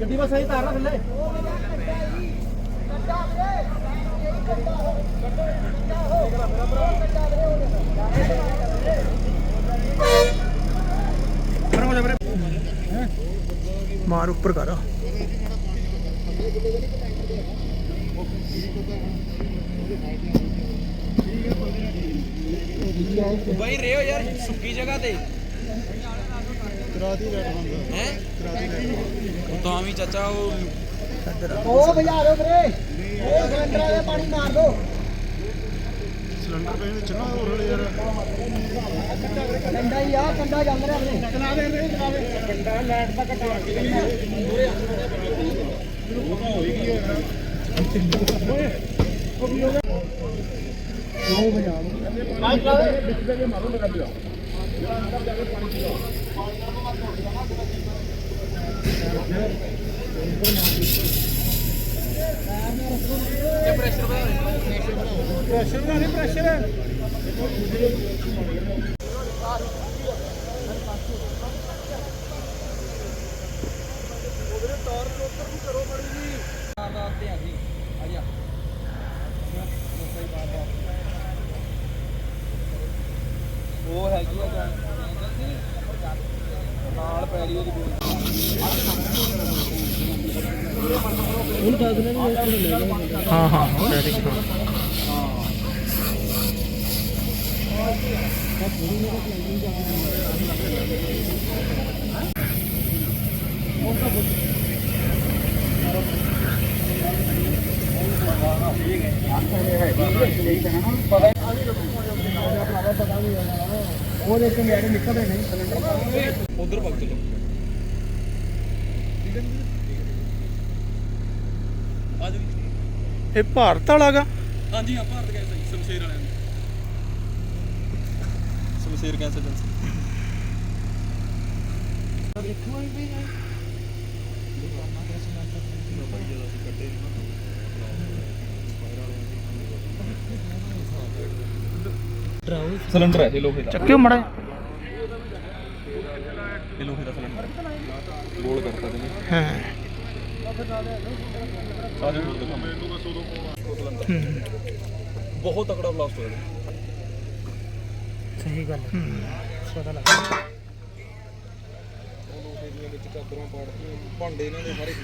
ਗੱਡੀ ਬਸ ਸਹੀ ਤਾਰ ਥੱਲੇ। ਮਾਰ ਉੱਪਰ ਕਰ। ਬਾਈ ਰਿਓ ਯਾਰ ਸੁੱਕੀ ਜਗ੍ਹਾ ਤੇ। ਕਰਾਤੀ ਰੈਡ ਹੁੰਦਾ ਹੈ? ਤਾਂ ਵੀ ਚਾਚਾ ਉਹ ਉਹ ਭਜਾ ਦਿਓ ਵੀਰੇ। ਉਹ ਸਿਲੰਡਰ ਵਾਲੇ ਪਾਣੀ ਮਾਰ ਦਿਓ। ਸਿਲੰਡਰ ਪੈ ਨੇ ਚਲਾ ਹੋਰ ਹਲੇ ਯਾਰ। ਕੰਡਾ ਹੀ ਆ ਕੰਡਾ ਚੱਲ ਰਿਹਾ ਵੀਰੇ। ਚਲਾ ਦੇ ਵੀਰੇ ਚਲਾ ਦੇ। ਕੰਡਾ ਲੈਟ ਤੱਕ ਟਾਰ ਕੇ ਪ੍ਰੈਸ਼ਰ ਦਾ ਨਹੀਂ ਪ੍ਰੈਸ਼ਰ ਉਹ ਹੈਗੀ ਆ ਜਾਂ ਨਾਲ ਉਹ ਹੈਗੀ ਉਹਦੀ ਗੋਲੀ ਹਾਂ ਹਾਂ ਵੈਰੀ ਗੁੱਡ ਉਹਦੇ ਤੋਂ ਮੇਰੇ ਨਿਕਲਦੇ ਨਹੀਂ ਸਿਲੰਡਰ ਉਧਰ ਭਗ ਚਲੋ ਆ ਜਾਓ ਇਹ ਭਾਰਤ ਵਾਲਾਗਾ। ਹਾਂਜੀ ਹਾਂ ਭਾਰਤ ਗੈਸ ਹੈ ਸ਼ਮਸ਼ੇਰ ਵਾਲਿਆਂ ਨੂੰ। ਸ਼ਮਸ਼ੇਰ ਗੈਸ ਏਜੰਸੀ ਸਿਲੰਡਰ ਹੈ ਇਹ ਲੋਹੇ ਦਾ। ਚੱਕਿਓ ਮੜਾ ਇਹ ਲੋਹੇ ਦਾ ਸਿਲੰਡਰ। ਗੋਲ ਕਰਤਾ ਜੀ ਹਾਂ। ਬਹੁਤ ਤਕੜਾ ਬਲਾਸਟ ਹੋਇਆ ਸਹੀ ਗੱਲ ਪਤਾ ਲੱਗਾ ਵਿੱਚ ਚਾਦਰਾਂ ਪਾੜਤੀਆਂ ਭਾਂਡੇ ਇਹਨਾਂ ਦੇ ਸਾਰੇ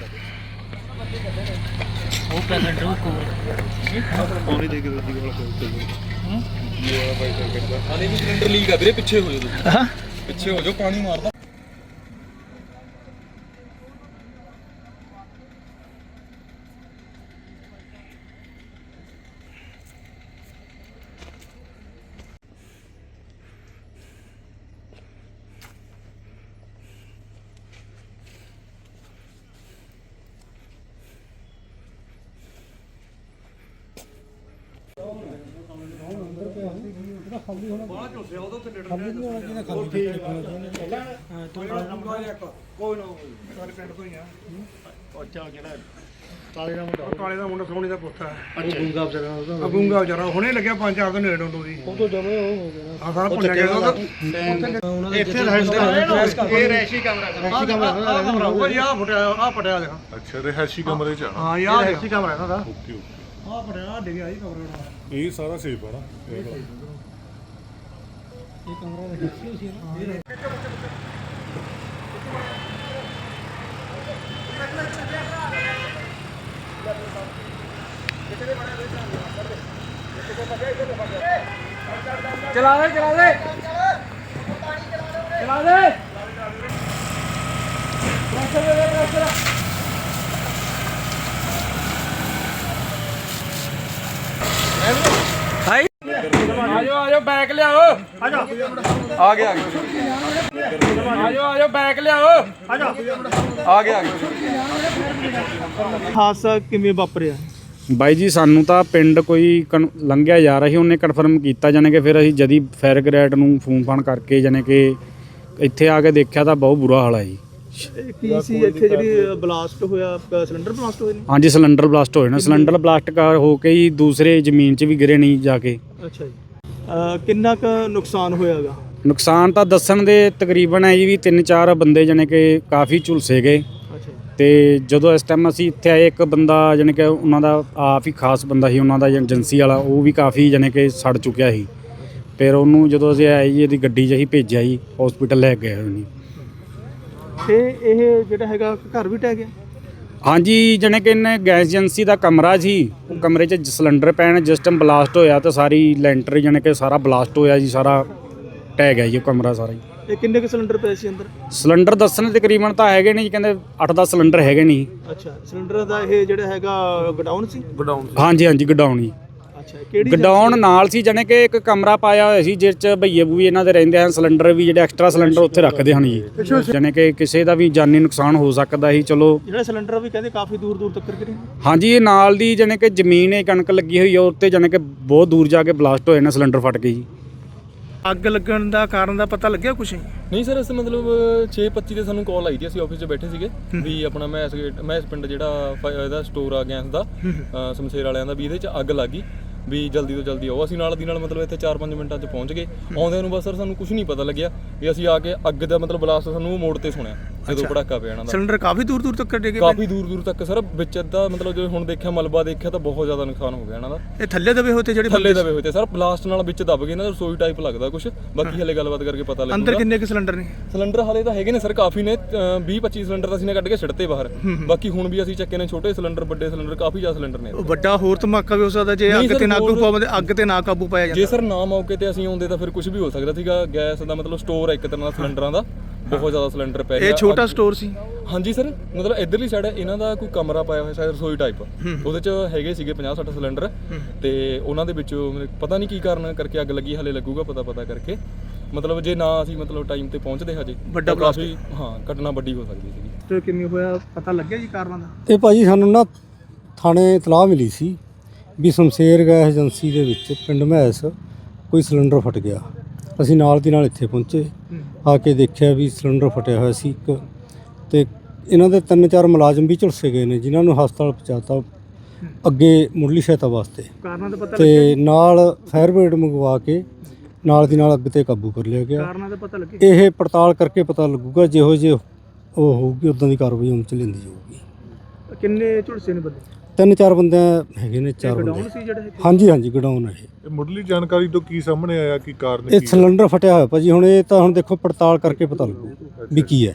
ਉਹ ਪ੍ਰੈਜ਼ੈਂਟ ਉਹ ਕੋਲ ਪਾਣੀ ਦੇ ਕੇ ਦਿੱਤੀ ਵਾਲਾ ਕੋਈ ਹੂੰ। ਇਹ ਵਾਲਾ ਬਾਈ ਸਰਕਟ ਦਾ ਹਾਲੇ ਵੀ ਸਿਲੰਡਰ ਲੀਕ ਆ ਵੀਰੇ ਪਿੱਛੇ ਹੋ ਜਾਓ ਤੁਸੀਂ। ਹਾਂ। ਪਿੱਛੇ ਹੋ ਜਾਓ ਪਾਣੀ ਮਾਰਦਾ। ਕਾਲੇ ਦਾ ਮੁੰਡਾ ਕਾਲੇ ਦਾ ਮੁੰਡਾ ਸੋਹਣੇ ਦਾ ਪੁੱਤ ਹੈ ਅੱਛਾ ਗੁੰਗਾ ਵਿਚਾਰਾ ਉਹਦਾ ਅਗੂੰਗਾ ਵਿਚਾਰਾ ਹੁਣੇ ਲੱਗਿਆ ਪੰਜ ਚਾਰ ਦਿਨ ਨੇੜੇ ਡੋਂਡੋ ਦੀ ਉਹ ਤੋਂ ਜਮੇ ਉਹ ਹੋ ਗਿਆ ਆ ਸਾਰਾ ਭੁੰਨਿਆ ਗਿਆ ਉਹਦਾ ਇੱਥੇ ਰਹਿ ਇਹ ਰੈਸ਼ੀ ਕਮਰਾ ਰੈਸ਼ੀ ਆ ਕਮਰਾ ਉਹ ਜੀ ਆ ਫਟਿਆ ਆ ਫਟਿਆ ਦੇਖ ਅੱਛਾ ਰਿਹਾਇਸ਼ੀ ਕਮਰੇ ਚ ਆ। ਹਾਂ ਯਾਰ ਰੈਸ਼ੀ ਕਮਰਾ ਇਹਨਾਂ ਦਾ। Okay okay. ਆ ਡਿੱਗਿਆ ਜੀ ਕਮਰਾ ਇਹ ਸਾਰਾ ਸੇਫ ਆ ਨਾ ਇਹ ਵਾਲਾ। ਚਲਾ ਦੇ ਚਲਾ ਦੇ। ਚਲਾ ਦੇ। ਹਾਈ ਆਜੋ ਬੈਗ ਲਿਆਓ। ਆ ਜਾ ਆ ਗਿਆ ਆ ਗਿਆ। ਆਜੋ ਆਜੋ ਬੈਗ ਲਿਆਓ। ਆ ਜਾ ਆ ਗਿਆ ਆ ਗਿਆ। ਹਾਦਸਾ ਕਿਵੇਂ ਵਾਪਰਿਆ? ਬਾਈ ਜੀ ਸਾਨੂੰ ਤਾਂ ਪਿੰਡ ਕੋਈ ਲੰਘਿਆ ਜਾ ਰਿਹਾ ਉਹਨੇ ਕਨਫਰਮ ਕੀਤਾ ਜਾਨੇ ਕਿ ਫਿਰ ਅਸੀਂ ਜਦੀ ਫਾਇਰ ਗ੍ਰੇਡ ਨੂੰ ਫੋਨ ਫਾਨ ਕਰਕੇ ਜਾਨੇ ਕਿ ਇੱਥੇ ਆ ਕੇ ਦੇਖਿਆ ਤਾਂ ਬਹੁਤ ਬੁਰਾ ਹਾਲ ਹੈ ਜੀ। ਕੀ ਸੀ? ਇੱਥੇ ਜਿਹੜੀ ਬਲਾਸਟ ਹੋਇਆ ਸਿਲੰਡਰ ਬਲਾਸਟ ਹੋਏ ਨੇ? ਹਾਂਜੀ ਸਿਲੰਡਰ ਬਲਾਸਟ ਹੋਏ ਨੇ। ਸਿਲੰਡਰ ਬਲਾਸਟ ਕਰ ਹੋ ਕੇ ਹੀ ਦੂਸਰੇ ਜ਼ਮੀਨ 'ਚ ਵੀ ਗਿਰੇ ਨਹੀਂ ਜਾ ਕੇ। ਅੱਛਾ ਜੀ। ਅਹ ਕਿੰਨਾ ਕੁ ਨੁਕਸਾਨ ਹੋਇਆਗਾ? ਨੁਕਸਾਨ ਤਾਂ ਦੱਸਣ ਦੇ ਤਕਰੀਬਨ ਹੈ ਜੀ ਵੀ ਤਿੰਨ ਚਾਰ ਬੰਦੇ ਜਾਣੀ ਕਿ ਕਾਫੀ ਝੁਲਸੇ ਗਏ। ਅੱਛਾ ਤੇ ਜਦੋਂ ਇਸ ਟਾਈਮ ਅਸੀਂ ਇੱਥੇ ਆਏ ਇੱਕ ਬੰਦਾ ਜਾਣੀ ਕਿ ਉਹਨਾਂ ਦਾ ਆਪ ਹੀ ਖਾਸ ਬੰਦਾ ਸੀ ਉਹਨਾਂ ਦਾ ਏਜੰਸੀ ਵਾਲਾ ਉਹ ਵੀ ਕਾਫੀ ਜਾਣੀ ਕਿ ਸੜ ਚੁੱਕਿਆ ਸੀ। ਫਿਰ ਉਹਨੂੰ ਜਦੋਂ ਅਸੀਂ ਆਏ ਜੀ ਇਹਦੀ ਗੱਡੀ 'ਚ ਅਸੀਂ ਭੇਜਿਆ ਜੀ ਹਸਪੀਟਲ ਲੈ ਕੇ ਗਏ ਉਹਨੂੰ। ਤੇ ਇਹ ਜਿਹੜਾ ਹੈਗਾ ਘਰ ਵੀ ਟਹਿ ਗਿਆ? ਹਾਂਜੀ ਜਾਣੀ ਕਿ ਇਹਨੇ ਗੈਸ ਏਜੰਸੀ ਦਾ ਕਮਰਾ ਸੀ ਉਹ ਕਮਰੇ 'ਚ ਸਿਲੰਡਰ ਪੈਣ ਜਿਸ ਟਾਈਮ ਬਲਾਸਟ ਹੋਇਆ ਤਾਂ ਸਾਰੀ ਲੈਂਟਰ ਜਾਣੀ ਕਿ ਸਾਰਾ ਬਲਾਸਟ ਹੋਇਆ ਜੀ ਸਾਰਾ ਟਹਿ ਗਿਆ ਜੀ ਉਹ ਕਮਰਾ ਸਾਰਾ ਹੀ ਇਹ ਕਿੰਨੇ ਕੁ ਸਿਲੰਡਰ ਪਏ ਸੀ ਅੰਦਰ? ਸਿਲੰਡਰ ਦੱਸਣ ਦੇ ਤਕਰੀਬਨ ਤਾਂ ਹੈਗੇ ਨਹੀਂ ਜੀ ਕਹਿੰਦੇ 8-10 ਸਿਲੰਡਰ ਹੈਗੇ ਨਹੀਂ। ਅੱਛਾ ਸਿਲੰਡਰ ਦਾ ਇਹ ਜਿਹੜਾ ਹੈਗਾ ਗਡਾਊਨ ਸੀ? ਹਾਂਜੀ ਹਾਂਜੀ ਗਡਾਉਣ ਜੀ। ਅੱਛਾ ਕਿਹੜੀ ਗਡਾਉਣ ਨਾਲ ਸੀ ਜਾਣੀ ਕਿ ਇੱਕ ਕਮਰਾ ਪਾਇਆ ਹੋਇਆ ਸੀ ਜਿਸ ਚ ਭਈਏ ਬੂਈ ਇਹਨਾਂ ਦੇ ਰਹਿੰਦੇ ਹਨ ਸਿਲੰਡਰ ਵੀ ਜਿਹੜੇ ਐਕਸਟਰਾ ਸਿਲੰਡਰ ਉੱਥੇ ਰੱਖਦੇ ਹਨ ਜੀ। ਜਾਣੀ ਕਿ ਕਿਸੇ ਦਾ ਵੀ ਜਾਨੀ ਨੁਕਸਾਨ ਹੋ ਸਕਦਾ ਸੀ ਚਲੋ। ਜਿਹੜਾ ਸਿਲੰਡਰ ਵੀ ਕਹਿੰਦੇ ਕਾਫੀ ਦੂਰ ਦੂਰ ਤੱਕ ਗਿਰੇ ਹਾਂਜੀ ਇਹ ਨਾਲ ਦੀ ਜਾਣੀ ਕਿ ਜ਼ਮੀਨ ਹੈ ਕਣਕ ਲੱਗੀ ਹੋਈ ਹੈ ਉੱਤੇ ਜਾਣੀ ਕਿ ਬਹੁਤ ਦੂਰ ਜਾ ਕੇ ਬਲਾਸਟ ਹੋਏ ਨੇ ਸਿਲੰਡਰ ਫਟ ਕੇ ਜੀ। ਅੱਗ ਲੱਗਣ ਦਾ ਕਾਰਨ ਦਾ ਪਤਾ ਲੱਗਿਆ ਕੁਛ ਨਹੀਂ ਸਰ ਇਸ ਮਤਲਬ 6:25 ਤੇ ਸਾਨੂੰ ਕਾਲ ਆਈ ਸੀ ਅਸੀਂ ਆਫਿਸ 'ਚ ਬੈਠੇ ਸੀਗੇ ਵੀ ਆਪਣਾ ਮੈਸ ਗੇਟ ਮੈਸ ਪਿੰਡ ਜਿਹੜਾ ਇਹਦਾ ਸਟੋਰ ਆ ਗੈਸ ਦਾ ਅ, ਸਮਸ਼ੇਰ ਵਾਲਿਆਂ ਦਾ ਵੀ ਇਹਦੇ 'ਚ ਅੱਗ ਲੱਗ ਵੀ ਜਲਦੀ ਤੋਂ ਜਲਦੀ ਆਓ। ਅਸੀਂ ਨਾਲ ਦੀ ਨਾਲ ਮਤਲਬ ਇੱਥੇ 4-5 ਮਿੰਟਾਂ 'ਚ ਪਹੁੰਚ ਗਏ। ਆਉਂਦਿਆਂ ਨੂੰ ਬਸ ਸਰ ਸਾਨੂੰ ਕੁਝ ਨਹੀਂ ਪਤਾ ਲੱਗਿਆ। ਵੀ ਅਸੀਂ ਆ ਕੇ ਅੱਗ ਦਾ ਮਤਲਬ ਬਲਾਸਟ ਸਾਨੂੰ ਮੋੜ ਤੇ ਸੁਣਿਆ। ਜਦੋਂ ਪੜਾਕਾ ਪਿਆ ਇਹਨਾਂ ਦਾ। ਸਿਲੰਡਰ ਕਾਫੀ ਦੂਰ ਦੂਰ ਤੱਕ ਡਿੱਗੇ ਕਾਫੀ ਦੂਰ ਦੂਰ ਤੱਕ ਸਰ ਵਿੱਚ ਦਾ ਮਤਲਬ ਜੇ ਹੁਣ ਦੇਖਿਆ ਮਲਬਾ ਦੇਖਿਆ ਤਾਂ ਬਹੁਤ ਜ਼ਿਆਦਾ ਨੁਕਸਾਨ ਹੋ ਗਿਆ ਇਹਨਾਂ ਦਾ। ਇਹ ਥੱਲੇ ਦਬੇ ਹੋਏ ਤੇ ਜਿਹੜੇ ਥੱਲੇ ਦਬੇ ਹੋਏ ਤੇ ਸਰ ਬਲਾਸਟ ਨਾਲ ਵਿੱਚ ਦਬ ਗਏ ਨਾ ਰਸੋਈ ਟਾਈਪ ਲੱਗਦਾ ਕੁਝ ਬਾਕੀ ਹਲੇ ਗੱਲਬਾਤ ਕਰਕੇ ਪਤਾ ਲੱਗੂਗਾ। ਅੰਦਰ ਕਿੰਨੇ ਕੁ ਸਿਲੰਡਰ ਨੇ? ਸਿਲੰਡਰ ਹਾਲੇ ਤਾਂ ਹੈਗੇ ਨੇ ਸਰ ਕਾਫੀ ਨੇ। 20 25 ਸਿਲੰਡਰ ਤਾਂ ਅਸੀਂ ਨੇ ਕੱਢ ਕੇ ਛੱਡਤੇ ਬਾਹਰ। ਬਾਕੀ ਹੁਣ ਵੀ ਅਸੀਂ ਚੱਕੇ ਨੇ ਛੋਟੇ ਸਿਲੰਡਰ ਵੱਡੇ ਸਿਲੰਡਰ ਕਾਫੀ ਜ਼ਿਆਦਾ ਸਿਲੰਡਰ ਨੇ। ਵੱਡਾ ਹੋਰ ਧਮਾਕਾ ਵੀ ਹੋ ਸਕਦਾ ਜੇ ਅੱਗ ਤੇ ਨਾ ਕਾਬੂ ਪਾਉਂਦੇ ਅੱਗ ਤੇ ਨਾ ਕਾਬੂ ਪਾਇਆ ਜਾਂਦਾ। ਜੇ ਸਰ ਨਾ ਮੌਕੇ ਤੇ ਅਸੀਂ ਆਉਂਦੇ ਤਾਂ ਫਿਰ ਕੁਝ ਵੀ ਹੋ ਸਕਦਾ ਸੀਗਾ। ਗੈਸ ਦਾ ਮਤਲਬ ਸਟੋਰ ਹੈ ਇੱਕ ਤਰ੍ਹਾਂ ਦਾ ਸਿਲੰਡਰਾਂ ਦਾ। ਬਹੁਤ ਜ਼ਿਆਦਾ ਸਿਲੰਡਰ ਪੈ ਗਿਆ। ਇਹ ਛੋਟਾ ਸਟੋਰ ਸੀ? ਹਾਂਜੀ ਸਰ ਮਤਲਬ ਇਧਰਲੀ ਸਾਈਡ ਇਹਨਾਂ ਦਾ ਕੋਈ ਕਮਰਾ ਪਾਇਆ ਹੋਇਆ ਸ਼ਾਇਦ ਰਸੋਈ ਟਾਈਪ ਉਹਦੇ ਚ ਹੈਗੇ ਸੀਗੇ 50 60 ਸਿਲੰਡਰ। ਤੇ ਉਹਨਾਂ ਦੇ ਵਿੱਚੋਂ ਮੈਨੂੰ ਪਤਾ ਨਹੀਂ ਕੀ ਕਾਰਨ ਕਰਕੇ ਅੱਗ ਲੱਗੀ ਹਲੇ ਲੱਗੂਗਾ ਪਤਾ ਪਤਾ ਕਰਕੇ। ਮਤਲਬ ਜੇ ਨਾ ਅਸੀਂ ਮਤਲਬ ਟਾਈਮ ਤੇ ਪਹੁੰਚਦੇ ਹਜੇ ਵੱਡਾ ਕਾਫੀ ਹਾਂ ਘਟਨਾ ਵੱਡੀ ਹੋ ਸਕਦੀ ਸੀਗੀ। ਤੇ ਕਿਵੇਂ ਹੋਇਆ? ਪਤਾ ਲੱਗਿਆ ਜੀ ਕਾਰਨਾਂ ਦਾ? ਇਹ ਭਾਜੀ ਸਾਨੂੰ ਨਾ ਥਾਣੇ ਇਤਲਾਹ ਮਿਲੀ ਸੀ ਵੀ ਸ਼ਮਸ਼ੇਰ ਗੈਸ ਏਜੰਸੀ ਦੇ ਵਿੱਚ ਪਿੰਡ ਮਹਿਸ ਕੋਈ ਸਿਲੰਡਰ ਫਟ ਗਿਆ। ਅਸੀਂ ਨਾਲ ਦੀ ਨਾਲ ਇੱਥੇ ਪਹੁੰਚੇ। ਆ ਕੇ ਦੇਖਿਆ ਵੀ ਸਿਲੰਡਰ ਫਟਿਆ ਹੋਇਆ ਸੀ ਇੱਕ ਤੇ ਇਹਨਾਂ ਦੇ ਤਿੰਨ ਚਾਰ ਮੁਲਾਜ਼ਮ ਵੀ ਝੁਲਸੇ ਗਏ ਨੇ ਜਿਨ੍ਹਾਂ ਨੂੰ ਹਸਪਤਾਲ ਪਹੁੰਚਾਤਾ ਅੱਗੇ ਮੁੱਢਲੀ ਸਹਾਇਤਾ ਵਾਸਤੇ। ਕਾਰਨਾਂ ਦਾ ਪਤਾ ਤੇ ਨਾਲ ਫਾਇਰ ਬ੍ਰਿਗੇਡ ਮੰਗਵਾ ਕੇ ਨਾਲ ਦੀ ਨਾਲ ਅੱਗ ਤੇ ਕਾਬੂ ਕਰ ਲਿਆ ਗਿਆ। ਕਾਰਨਾਂ ਦਾ ਪਤਾ ਲੱਗੇ ਇਹ ਪੜਤਾਲ ਕਰਕੇ ਪਤਾ ਲੱਗੂਗਾ ਜਿਹੋ ਜਿਹੇ ਉਹ ਹੋਊਗੀ ਉਦਾਂ ਦੀ ਕਾਰਵਾਈ ਅਮਲ ਚ ਲੈਂਦੀ ਜਾਊਗੀ ਕਿੰਨੇ ਝੁਲਸੇ ਨੇ ਬੰਦੇ? ਤਿੰਨ ਚਾਰ ਬੰਦੇ ਹੈਗੇ ਨੇ ਚਾਰ ਬੰਦੇ ਸੀ ਜਿਹੜਾ ਇਹ? ਹਾਂਜੀ ਹਾਂਜੀ ਗਡਾਊਨ ਹੈ ਇਹ। ਇਹ ਮੁੱਢਲੀ ਜਾਣਕਾਰੀ ਤੋਂ ਕੀ ਸਾਹਮਣੇ ਆਇਆ ਕੀ ਕਾਰਨ ਇਹ ਕੀ ਹੈ? ਸਿਲੰਡਰ ਫਟਿਆ ਹੋਇਆ ਭਾਜੀ ਹੁਣ ਇਹ ਤਾਂ ਹੁਣ ਦੇਖੋ ਪੜਤਾਲ ਕਰਕੇ ਪਤਾ ਲੱਗੂ ਵੀ ਕੀ ਹੈ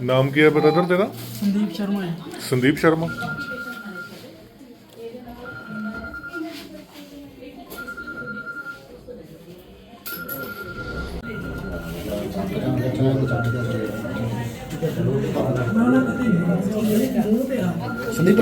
ਨਾਮ ਕੀ ਹੈ ਬ੍ਰਦਰ ਤੇਰਾ? ਸੰਦੀਪ ਸ਼ਰਮਾ ਸੰਦੀਪ ਸ਼ਰਮਾ। ਸੰਦੀਪ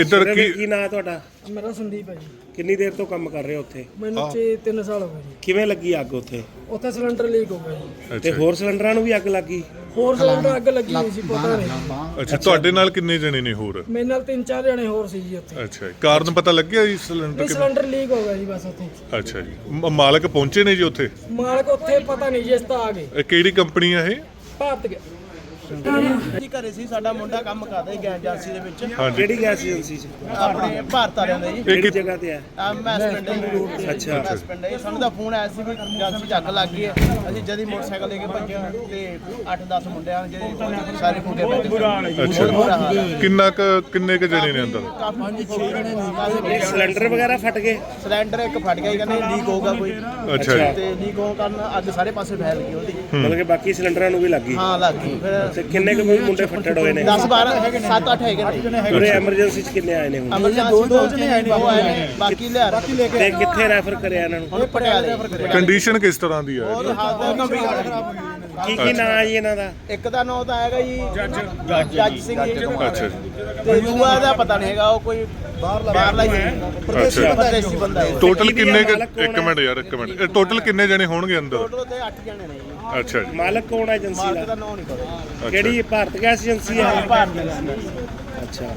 ਇੱਧਰ ਕੀ ਕੀ ਨਾਂ ਤੁਹਾਡਾ? ਮੇਰਾ ਸੰਦੀਪ ਹੈ ਜੀ। ਕਿੰਨੀ ਦੇਰ ਤੋਂ ਕੰਮ ਕਰ ਰਹੇ ਹੋ ਉੱਥੇ? ਮੈਨੂੰ ਛੇ 3 ਸਾਲ ਹੋ ਗਏ ਜੀ। ਕਿਵੇਂ ਲੱਗੀ ਅੱਗ ਉੱਥੇ? ਉੱਥੇ ਸਿਲੰਡਰ ਲੀਕ ਹੋ ਗਿਆ ਜੀ। ਤੇ ਹੋਰ ਸਿਲੰਡਰਾਂ ਨੂੰ ਵੀ ਅੱਗ ਲੱਗੀ? ਹੋਰ ਸਿਲੰਡਰ ਅੱਗ ਲੱਗੀ ਹੋਈ ਸੀ ਪਤਾ ਨਹੀਂ ਅੱਛਾ ਤੁਹਾਡੇ ਨਾਲ ਕਿੰਨੇ ਜਣੇ ਨੇ ਹੋਰ? ਮੇਰੇ ਨਾਲ ਤਿੰਨ ਚਾਰ ਜਣੇ ਹੋਰ ਸੀ ਜੀ ਉੱਥੇ। ਅੱਛਾ ਜੀ। ਕਾਰਨ ਪਤਾ ਲੱਗਿਆ ਜੀ ਸਿਲੰਡਰ ਇਹ ਕਿਵੇਂ? ਸਿਲੰਡਰ ਲੀਕ ਹੋ ਗਿਆ ਜੀ ਬਸ ਉੱਥੇ। ਅੱਛਾ ਜੀ ਮ- ਮਾਲਕ ਪਹੁੰਚੇ ਨੇ ਜੀ ਉੱਥੇ? ਮਾਲਕ ਉੱਥੇ ਪਤਾ ਨਹੀਂ ਜਿਸ ਤਾਂ ਆ ਗਏ। ਇਹ ਕਿਹੜੀ ਕੰਪਨੀ ਆ ਇਹ? ਭਾਰਤ ਗਿਆ। ਅਸੀਂ ਘਰੇ ਸੀ ਸਾਡਾ ਮੁੰਡਾ ਕੰਮ ਕਰਦਾ ਸੀ ਗੈਸ ਏਜੰਸੀ ਦੇ ਵਿੱਚ। ਕਿਹੜੀ ਗੈਸ ਏਜੰਸੀ ਚ ਆਪਣੇ ਭਾਰਤ ਵਾਲਿਆਂ ਦਾ ਜੀ। ਕਿਹੜੀ ਜਗ੍ਹਾ ਤੇ ਆ ਆ ਮੈਸ ਪਿੰਡ ਹੈ ਅੱਛਾ। ਮੈਸ ਪਿੰਡ ਹੈ ਸਾਨੂੰ ਤਾਂ ਫੋਨ ਆਇਆ ਸੀ ਵੀ ਏਜੰਸੀ ਚ ਅੱਗ ਲੱਗ ਗਈ ਹੈ। ਅਸੀਂ ਜਦੀ ਮੋਟਰਸਾਈਕਲ ਲੈ ਕੇ ਭੱਜੇ ਤੇ 8-10 ਮੁੰਡਿਆਂ ਜਿਹੜੇ ਸਾਰੇ ਫੁੱਟੇ ਬੈਠੇ ਅੱਛਾ। ਬਹੁਤ ਬੁਰਾ ਹਾਲ ਹੈ। ਕਿੰਨਾ ਕੁ ਕਿੰਨੇ ਕੁ ਜਣੇ ਨੇ ਅੰਦਰ? ਕਾਫੀ 6 ਜਣੇ ਨੇ। ਸਿਲੰਡਰ ਵਗੈਰਾ ਫਟ ਗਏ? ਸਿਲੰਡਰ ਇੱਕ ਫਟ ਗਿਆ ਸੀ, ਕਹਿੰਦੇ ਲੀਕ ਹੋਊਗਾ ਕੋਈ। ਅੱਛਾ ਜੀ। ਤੇ ਲੀਕ ਹੋਣ ਕਾਰਨ ਅੱਗ ਸਾਰੇ ਪਾਸੇ ਫੈਲ ਗਈ ਉਹਦੀ। ਮਤਲਬ ਕਿ ਬਾਕੀ ਸਿਲੰਡਰਾਂ ਨੂੰ ਵੀ ਲੱਗੀ ਹਾਂ ਲੱਗ ਗਈ। ਫਿਰ ਤੇ ਕਿੰਨੇ ਕੁ ਮੁੰਡੇ ਫੱਟੜ ਹੋਏ ਨੇ? 10 12 7 8 ਹੈਗੇ ਨੇ। ਪੂਰੇ ਐਮਰਜੈਂਸੀ ਚ ਕਿੰਨੇ ਆਏ ਨੇ ਹੁਣ? ਐਮਰਜੈਂਸੀ ਦੋ ਜਣੇ ਆਏ ਨੇ। ਉਹ ਆਏ ਨੇ। ਬਾਕੀ ਲਿਆ ਬਾਕੀ ਲੈ ਤੇ ਕਿੱਥੇ ਰੈਫਰ ਕਰਿਆ ਇਹਨਾਂ ਨੂੰ? ਹੁਣ ਪਟਿਆਲੇ। ਕੰਡੀਸ਼ਨ ਕਿਸ ਤਰ੍ਹਾਂ ਦੀ ਹੈ ਬਹੁਤ ਹਾਲਤ ਕੀ ਕੀ ਨਾਂ ਹੈ ਜੀ ਇਹਨਾਂ ਦਾ? ਇੱਕ ਦਾ ਨਾਮ ਤਾਂ ਹੈਗਾ ਜੀ ਜੱਜ। ਜੱਜ ਸਿੰਘ ਜੀ ਅੱਛਾ ਜੀ। ਤੇ ਦੂਆ ਦਾ ਪਤਾ ਨਹੀਂ ਹੈਗਾ ਉਹ ਕੋਈ ਬਾਹਰਲਾ ਹੀ ਹੈ ਅੱਛਾ। ਪਰਦੇਸੀ ਬੰਦਾ ਹੈ ਟੋਟਲ ਕਿੰਨੇ ਕੁ- ਇੱਕ ਹੈ? ਮਿੰਟ ਯਾਰ ਇੱਕ ਮਿੰਟ। ਟੋਟਲ ਕਿੰਨੇ ਜਣੇ ਹੋਣਗੇ ਅੰਦਰ? ਟੋਟਲ ਤੇ 8 ਜਣੇ ਨੇ ਜੀ। ਅੱਛਾ ਜੀ। ਮਾਲਕ ਕੌਣ ਹੈ ਏਜੰਸੀ ਮਾਲਕ ਦਾ ਦਾ ਨਾਮ ਨਹੀਂ ਪਤਾ। ਕਿਹੜੀ ਭਾਰਤ ਗੈਸ ਏਜੰਸੀ ਹੈ? ਭਾਰਤ ਦੇ। ਅੱਛਾ।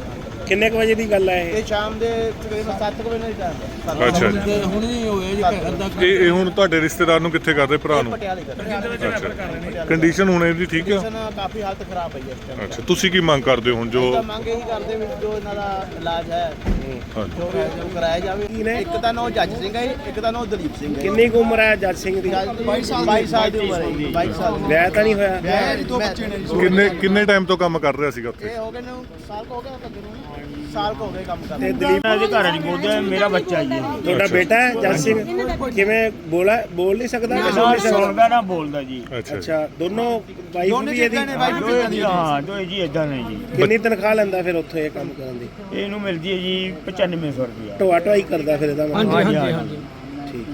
ਕਿੰਨੇ ਕੁ ਵਜੇ ਦੀ ਗੱਲ ਹੈ ਇਹ? ਇਹ ਸ਼ਾਮ ਦੇ ਤਕਰੀਬਨ 7 ਵਜੇ ਨਾਲ ਟਾਈਮ ਅੱਛਾ ਜੀ ਹੁਣੇ ਹੀ ਹੋਏ ਜੀ ਅੱਧਾ ਇਹ ਇਹ ਹੁਣ ਤੁਹਾਡੇ ਰਿਸ਼ਤੇਦਾਰ ਨੂੰ ਕਿੱਥੇ ਕਰਦੇ ਭਰਾ ਨੂੰ? ਪਟਿਆਲੇ ਕਰ ਅੱਛਾ ਕੰਡੀਸ਼ਨ ਹੁਣ ਇਹਦੀ ਠੀਕ ਆ? ਕੰਡੀਸ਼ਨ ਕਾਫੀ ਹਾਲਤ ਖਰਾਬ ਹੈ ਇਸ ਟਾਈਮ ਅੱਛਾ ਤੁਸੀਂ ਕੀ ਮੰਗ ਕਰਦੇ ਹੋ ਹੁਣ ਜੋ ਤਾਂ ਮੰਗ ਇਹੀ ਕਰਦੇ ਵੀ ਜੋ ਇਹਨਾਂ ਦਾ ਇਲਾਜ ਹੈ ਹਾਂਜੀ। ਜੋ ਕਰਾਇਆ ਜਾਵੇ। ਇੱਕ ਦਾ ਨਾਮ ਜੱਜ ਸਿੰਘ ਹੈ ਇੱਕ ਦਾ ਨਾਮ ਦਲੀਪ ਸਿੰਘ ਹੈ ਕਿੰਨੀ ਕੁ ਉਮਰ ਹੈ ਜੱਜ ਸਿੰਘ ਦੀ? 22 ਸਾਲ 22 ਸਾਲ ਦੀ ਉਮਰ ਹੈ ਜੀ। 22 ਸਾਲ ਦੀ ਵਿਆਹ ਤਾਂ ਨਹੀਂ ਹੋਇਆ? ਮੈਂ ਦੋ ਬੱਚੇ ਨੇ ਕਿੰਨੇ ਕਿੰਨੇ ਟਾਈਮ ਤੋਂ ਕੰਮ ਕਰ ਰਿਹਾ ਸੀਗਾ ਉੱਥੇ? ਇਹ ਹੋ ਗਏ ਨੇ ਸਾਲ ਕੋ ਹੋ ਗਿਆ। ਕੱਗੇ ਨੂੰ ਸਾਲ ਕੋ ਹੋ ਗਏ ਕੰਮ ਤੇ ਕਰਦੇ ਦਲੀਪ ਇਹਦੇ ਘਰ ਨਹੀਂ ਬੋਲਦਾ ਮੇਰਾ ਬੱਚਾ ਹੀ ਹੈ। ਤੁਹਾਡਾ ਬੇਟਾ ਹੈ ਜੱਜ ਸਿੰਘ ਕਿਵੇਂ ਬੋਲਾ ਬੋਲ ਨਹੀਂ ਸਕਦਾ ਕਿ ਸੁਣ ਨਹੀਂ ਸਕਦਾ? ਸੁਣਦਾ ਨਾ ਬੋਲਦਾ ਜੀ। ਅੱਛਾ ਜੀ। ਅੱਛਾ। ਦੋਨੋਂ ਵਾਈਫ ਵੀ ਇਹਦੀ? ਹਾਂ ਦੋਏ ਜੀ ਇਦਾਂ ਨੇ ਜੀ। ਕਿੰਨੀ ਤਨਖਾਹ ਲੈਂਦਾ ਫਿਰ ਉੱਥੇ ਇਹ ਕੰਮ ਕਰਨ ਦੀ? ਇਹਨੂੰ ਮਿਲਦੀ ਹੈ ਜੀ 9500 ਰੁਪਇਆ। ਢੋਆ ਢੋਆਈ ਕਰਦਾ ਫਿਰ ਇਹਦਾ ਮਤਲਬ? ਹਾਂਜੀ ਹਾਂਜੀ ਹਾਂਜੀ ਠੀਕ।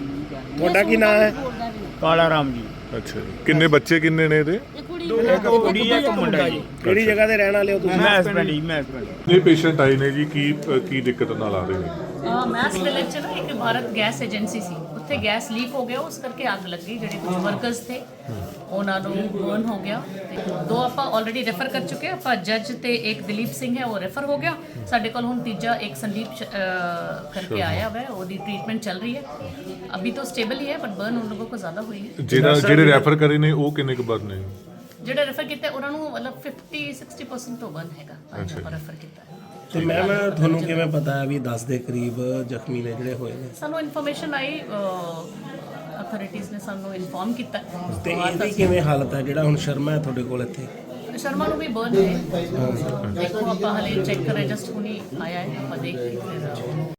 ਤੁਹਾਡਾ ਕੀ ਨਾਮ ਹੈ? ਕਾਲਾ ਰਾਮ ਜੀ। ਅੱਛਾ ਜੀ। ਕਿੰਨੇ ਬੱਚੇ ਕਿੰਨੇ ਨੇ ਇਹਦੇ? ਇੱਕ ਕੁੜੀ ਹੈ ਇੱਕ ਮੁੰਡਾ ਜੀ। ਕਿਹੜੀ ਜਗ੍ਹਾ ਤੇ ਰਹਿਣ ਵਾਲੇ ਹੋ ਤੁਸੀਂ? ਮੈਂ ਹਸਬੰਡ ਹੀ ਮੈਂ husband। ਇਹ ਪੇਸ਼ੈਂਟ ਆਏ ਨੇ ਜੀ ਕੀ ਕੀ ਦਿੱਕਤ ਨਾਲ ਆ ਰਹੇ ਨੇ? ਮੈਸ ਵਿਲੇਜ ਚ ਨਾ ਇੱਕ ਭਾਰਤ ਗੈਸ ਏਜੰਸੀ ਸੀ। ਉੱਥੇ ਗੈਸ ਲੀਕ ਹੋ ਗਿਆ ਉਸ ਕਰਕੇ ਅੱਗ ਲੱਗੀ ਜਿਹੜੇ ਕੁਝ ਵਰਕਰਸ ਥੇ ਉਹਨਾਂ ਨੂੰ ਬਰਨ ਹੋ ਗਿਆ। ਤੇ ਦੋ ਆਪਾਂ ਆਲਰੇਡੀ ਰੈਫਰ ਕਰ ਚੁੱਕੇ ਹਾਂ। ਆਪਾਂ ਜੱਜ ਤੇ ਇੱਕ ਦਲੀਪ ਸਿੰਘ ਹੈ ਉਹ ਰੈਫਰ ਹੋ ਗਿਆ। ਸਾਡੇ ਕੋਲ ਹੁਣ ਤੀਜਾ ਇੱਕ ਸੰਦੀਪ ਸ਼- ਅਹ ਕਰਕੇ ਆਇਆ ਹੋਇਆ ਹੈ ਉਹਦੀ ਟ੍ਰੀਟਮੈਂਟ ਚੱਲ ਰਹੀ ਹੈ। ਅਭੀ ਤਾਂ ਸਟੇਬਲ ਹੀ ਹੈ ਬਟ ਬਰਨ ਉਨ ਲੋਗੋਂ ਕੋ ਜ਼ਿਆਦਾ ਹੋਈ ਹੈ। ਜਿਹੜਾ ਜਿਹੜੇ ਰੈਫਰ ਕਰੇ ਨੇ ਉਹ ਕਿੰਨੇ ਕੁ ਬਰ ਨੇ? ਜਿਹੜੇ ਰੈਫਰ ਕੀਤਾ ਉਹਨਾਂ ਨੂੰ ਮਤਲਬ 50 60% ਤੋਂ ਬਰਨ ਹੈਗਾ ਅੱਜ ਆਪਾਂ ਰੈਫਰ ਕੀਤਾ ਹੈ। ਤੇ ਮੈਮ ਤੁਹਾਨੂੰ ਕਿਵੇਂ ਪਤਾ ਹੈ ਵੀ 10 ਦੇ ਕਰੀਬ ਜ਼ਖਮੀ ਨੇ ਜਿਹੜੇ ਹੋਏ ਨੇ? ਸਾਨੂੰ ਇਨਫੋਰਮੇਸ਼ਨ ਆਈ ਅਥਾਰਟੀਜ਼ ਨੇ ਸਾਨੂੰ ਇਨਫੋਰਮ ਕੀਤਾ। ਤੇ ਇਹਦੀ ਕਿਵੇਂ ਹਾਲਤ ਹੈ? ਜਿਹੜਾ ਹੁਣ ਸ਼ਰਮਾ ਹੈ ਤੁਹਾਡੇ ਕੋਲ ਇੱਥੇ? ਸ਼ਰਮਾ ਨੂੰ ਵੀ ਬਰਨ ਹੈ। ਦੇਖੋ ਆਪਾਂ ਹਲੇ ਚੈੱਕ ਕਰ ਰਹੇ ਜਸਟ ਹੁਣੀ ਆਇਆ ਹੈ ਆਪਾਂ ਦੇਖ ਕੇ ਫਿਰ